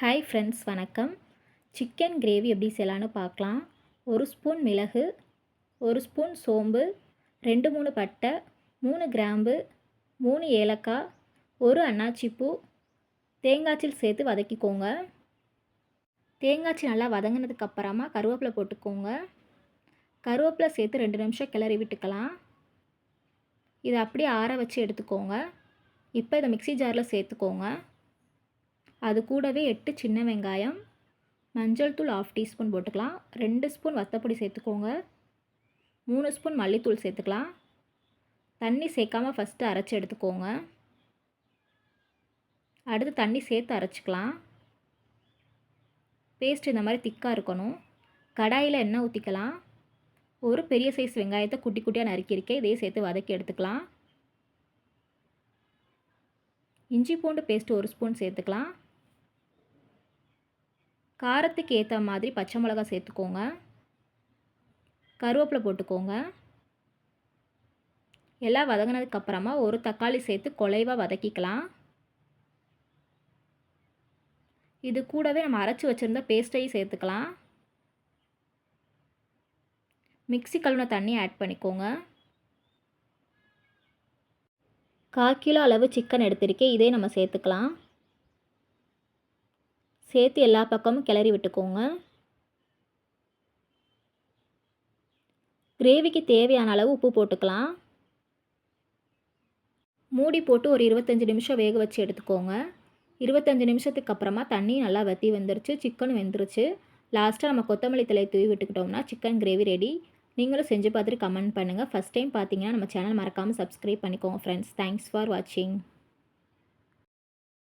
Hi friends வணக்கம். Chicken gravy எப்படி செய்யலான்னு பார்க்கலாம். ஒரு ஸ்பூன் மிளகு ஒரு ஸ்பூன் சோம்பு ரெண்டு மூணு பட்டை மூணு கிராம்பு மூணு ஏலக்காய் ஒரு அன்னாச்சிப்பூ தேங்காய்ச்சில் சேர்த்து வதக்கிக்கோங்க. தேங்காய்ச்சி நல்லா வதங்கினதுக்கப்புறமா கருவேப்பிலை போட்டுக்கோங்க. கருவேப்பிலை சேர்த்து ரெண்டு நிமிஷம் கிளறி விட்டுக்கலாம். இதை அப்படியே ஆற வச்சு எடுத்துக்கோங்க. இப்போ இதை மிக்ஸி ஜாரில் சேர்த்துக்கோங்க. அது கூடவே எட்டு சின்ன வெங்காயம் மஞ்சள் தூள் ஆஃப் டீஸ்பூன் போட்டுக்கலாம். ரெண்டு ஸ்பூன் வத்தப்பொடி சேர்த்துக்கோங்க. மூணு ஸ்பூன் மல்லித்தூள் சேர்த்துக்கலாம். தண்ணி சேர்க்காமல் ஃபஸ்ட்டு அரைச்சி எடுத்துக்கோங்க. அடுத்து தண்ணி சேர்த்து அரைச்சிக்கலாம். பேஸ்ட் இந்த மாதிரி திக்காக இருக்கணும். கடாயில் எண்ணெய் ஊற்றிக்கலாம் ஒரு பெரிய சைஸ் வெங்காயத்தை குட்டி குட்டியாக நறுக்கியிருக்கேன். இதையே சேர்த்து வதக்கி எடுத்துக்கலாம். இஞ்சி பூண்டு பேஸ்ட் ஒரு ஸ்பூன் சேர்த்துக்கலாம். காரத்துக்கு ஏற்ற மாதிரி பச்சை மிளகா சேர்த்துக்கோங்க. கருவேப்பிலை போட்டுக்கோங்க. எல்லாம் வதங்கினதுக்கப்புறமா ஒரு தக்காளி சேர்த்து குலைவாக வதக்கிக்கலாம். இது கூடவே நம்ம அரைச்சி வச்சுருந்த பேஸ்ட்டையும் சேர்த்துக்கலாம். மிக்சி கழுவின தண்ணி ஆட் பண்ணிக்கோங்க. கால் கிலோ அளவு சிக்கன் எடுத்திருக்கேன். இதே நம்ம சேர்த்துக்கலாம். சேர்த்து எல்லா பக்கமும் கிளறி விட்டுக்கோங்க. கிரேவிக்கு தேவையான அளவு உப்பு போட்டுக்கலாம். மூடி போட்டு ஒரு இருபத்தஞ்சி நிமிஷம் வேக வச்சு எடுத்துக்கோங்க. இருபத்தஞ்சி நிமிஷத்துக்கு அப்புறமா தண்ணி நல்லா வற்றி வந்துருச்சு சிக்கன் வெந்துருச்சு. லாஸ்ட்டாக நம்ம கொத்தமல்லி தலையை தூவி விட்டுக்கிட்டோம்னா சிக்கன் கிரேவி ரெடி நீங்களும் செஞ்சு பார்த்துட்டு கமெண்ட் பண்ணுங்கள் ஃபஸ்ட் டைம் பார்த்தீங்கன்னா நம்ம சேனல் மறக்காமல் சப்ஸ்கிரைப் பண்ணிக்கோங்க ஃப்ரெண்ட்ஸ் தேங்க்ஸ் ஃபார் வாட்சிங்